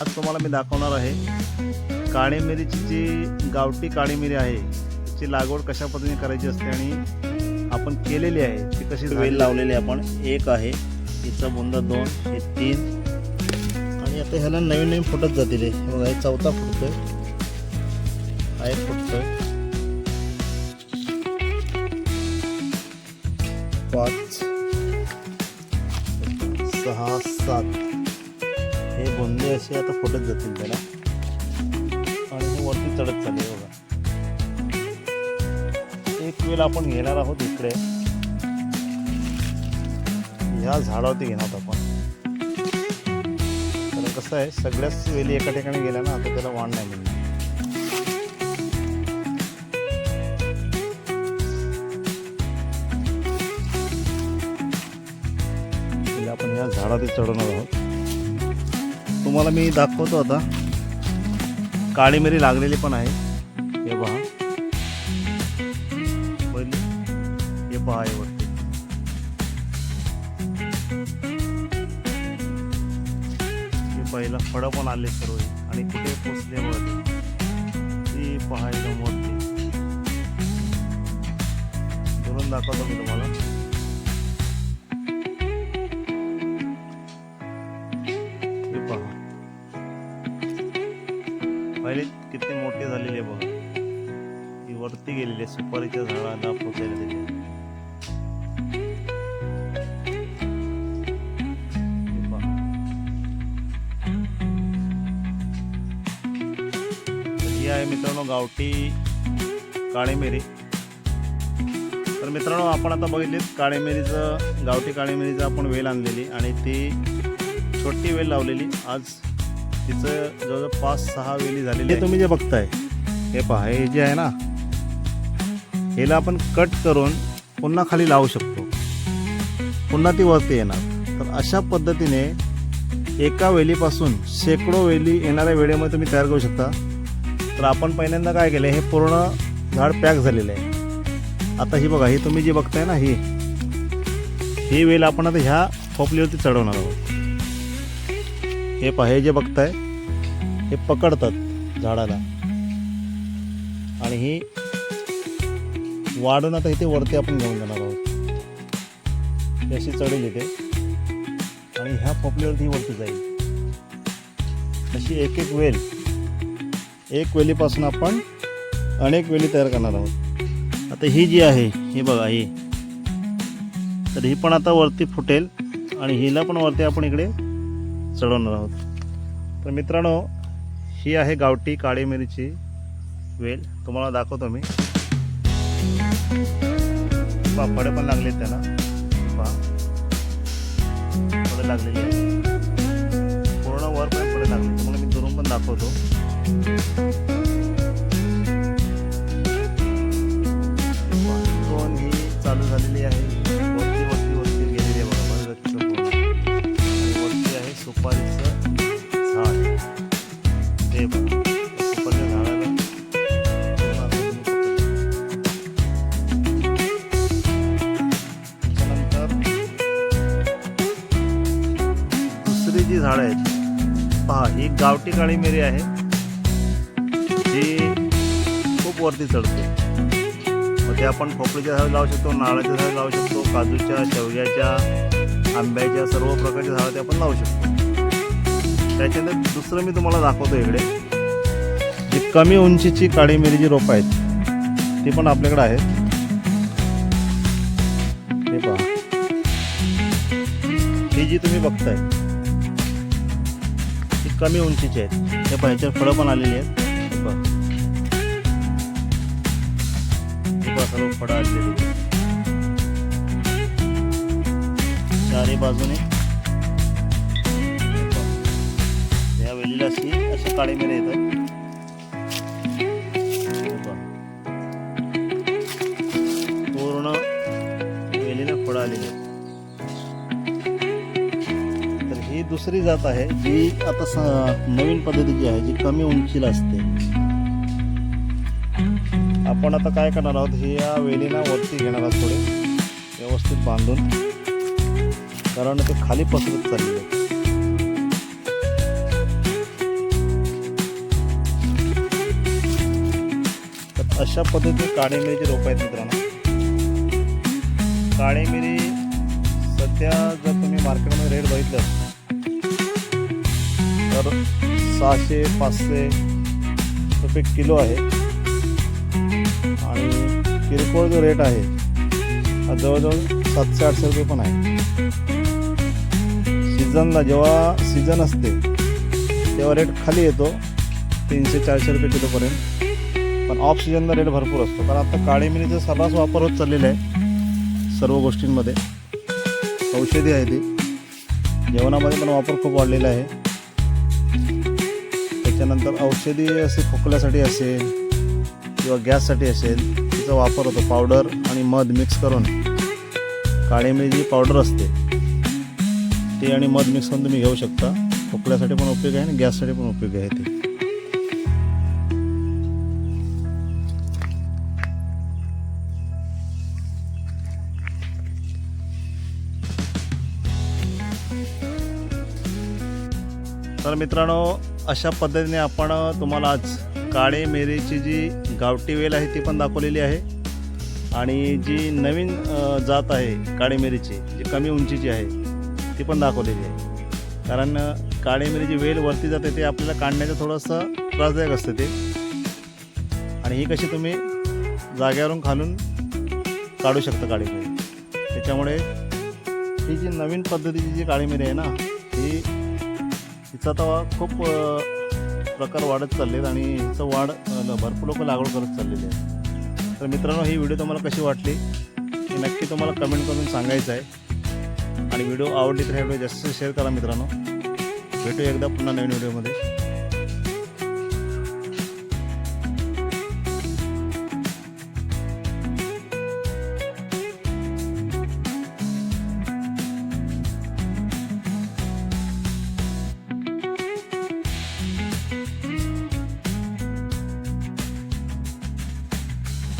आज तुम्हाला मी दाखवणार आहे. काळी मिरीची जी गावठी काळी मिरी आहे तिची लागवड कशा पद्धतीने करायची असते आणि आपण केलेली आहे ती कशी वेल लावलेली आहे आपण. एक आहे तिचा बुंद दोन हे तीन. आणि आता ह्याला नवीन नवीन फुटत जातील हे बघा हे चौथा फुटतोय. हा एक फुटतोय. पाच सहा सात. हे बोंदे असे आता फुटत जातील त्याला. आणि हे वरती चढत चालले बघा. एक वेळ आपण घेणार आहोत इकडे. ह्या झाडावरती घेणार आहोत आपण. कारण कसं आहे सगळ्याच वेली एका ठिकाणी गेल्या ना आता त्याला वाण नाही मिळणार. आपण या झाडावरती चढवणार आहोत. तुम्हाला मी दाखवतो आता. काळी मिरी लागलेली पण आहे. हे पहा. पहिली हे पहा आहे वरती. हे पहिला फळं पण आले सर्व. आणि कुठे पोचले ते. ती पहा एकदम वरती. दुरून दाखवतो मी तुम्हाला. किती मोठे झालेले बघा. ती वरती गेलेली आहे सुपारीच्या झाडाला पोचायला दिली आहे मित्रांनो गावठी काळेमेरी. तर मित्रांनो आपण आता बघितलीत काळेमेरीचं गावठी काळेमेरीचं आपण वेल आणलेली आणि ती छोटी वेल लावलेली. आज तिचं जवळजवळ पाच सहा वेली झालेली. तुम्ही जे बघताय हे पहा हे जे आहे ना ह्याला आपण कट करून पुन्हा खाली लावू शकतो. पुन्हा ती वरती येणार. तर अशा पद्धतीने एका वेलीपासून शेकडो वेली येणाऱ्या वेळेमध्ये तुम्ही तयार करू शकता. तर आपण पहिल्यांदा काय केलं हे पूर्ण झाड पॅक झालेलं आहे. आता ही बघा ही तुम्ही जी बघताय ना ही ही वेल आपण आता ह्या खोपलीवरती चढवणार आहोत. हे पहा हे जे बघताय हे पकडतात झाडाला. आणि ही वाढून आता इथे वरती आपण घेऊन जाणार आहोत. अशी चढेल इथे. आणि ह्या पोपलीवरती वरती जाईल. अशी एक एक वेल एक वेलीपासून आपण अनेक वेली तयार करणार आहोत. आता ही जी आहे ही बघा ही. तर ही पण आता वरती फुटेल आणि हिला पण वरती आपण इकडे चढवणार आहोत. तर मित्रांनो ही आहे गावठी काळी मिरीची वेल. तुम्हाला दाखवतो मी. पहा फळे पण लागले त्याला. पहा फळे लागलेली आहे पूर्ण वर पण फळे लागले तुम्हाला मी दुरून पण दाखवतो. दोन ही चालू झालेली आहे. किती झाडं आहेत. पहा ही गावठी काळी मिरी आहे. जी खूप वरती चढते. मग ते आपण खोपडीच्या झाड लावू शकतो नारळाच्या झाड लावू शकतो काजूच्या शेवग्याच्या आंब्याच्या सर्व प्रकारच्या झाडं ते आपण लावू शकतो. त्याच्यानंतर दुसरं मी तुम्हाला दाखवतो इकडे. जी कमी उंचीची काळी मिरी जी रोपं आहेत ती पण आपल्याकडे आहेत. हे पहा. ही जी तुम्ही बघताय कमी उंचीचे आहेत. हे पण ह्याच्यात फळं पण आलेली आहेत. सर्व फळं आलेली चारी बाजूने. या वेलीला अशी काळी मिरी येतात. दुसरी जात आहे जी आता नवीन पद्धती जी आहे जी कमी उंचीला असते. आपण आता काय करणार आहोत हे या वेलीला वरती घेणार आहोत थोडे व्यवस्थित बांधून. कारण ते खाली पसरत चाललेलं तर अशा पद्धतीने काळी मिरीचे रोप आहेत मित्रांनो. काळीमिरी सध्या जर तुम्ही मार्केटमध्ये रेट बघितलं तर सहाशे पाचशे रुपये किलो आहे. आणि किरकोळ जो रेट आहे हा जवळजवळ सातशे आठशे रुपये पण आहे. सीझनला जेव्हा सीझन असते तेव्हा रेट खाली येतो तीनशे चारशे रुपये किलोपर्यंत पण ऑफ सीझनला रेट भरपूर असतो. कारण आता काळी मिरीचा सर्रास वापर होत चाललेला आहे सर्व गोष्टींमध्ये. औषधी आहे ती. जेवणामध्ये पण वापर खूप वाढलेला आहे. त्याच्यानंतर औषधी असे खोकल्यासाठी असेल किंवा गॅससाठी असेल तिचा वापर होतो. पावडर आणि मध मिक्स करून काळी मिरची जी पावडर असते. ते आणि मध मिक्स करून तुम्ही घेऊ शकता. खोकल्यासाठी पण उपयोग आहे आणि गॅससाठी पण उपयोग आहे ते. तर मित्रांनो अशा पद्धतीने आपण तुम्हाला आज काळे मिरीची जी गावठी वेल आहे ती पण दाखवलेली आहे. आणि जी नवीन जात आहे काळी मिरीची जी कमी उंचीची आहे ती पण दाखवलेली आहे. कारण काळे मिरीची वेल वरती जाते ते आपल्याला काढण्याचं थोडंसं त्रासदायक असतं ते. आणि ही कशी तुम्ही जाग्यावरून खालून काढू शकता काळी मिरी. त्याच्यामुळे ही जी नवीन पद्धतीची जी काळी मिरी आहे ना ही हिचा आता खूप प्रकार वाढत चालले आहेत आणि हिचं वाढ भरपूर लोक लागवड करत चाललेली आहे. तर मित्रांनो ही व्हिडिओ तुम्हाला कशी वाटली हे नक्की तुम्हाला कमेंट करून सांगायचं आहे. आणि व्हिडिओ आवडली तर हे व्हिडिओ जास्त शेअर करा मित्रांनो. भेटू एकदा पुन्हा नवीन व्हिडिओमध्ये.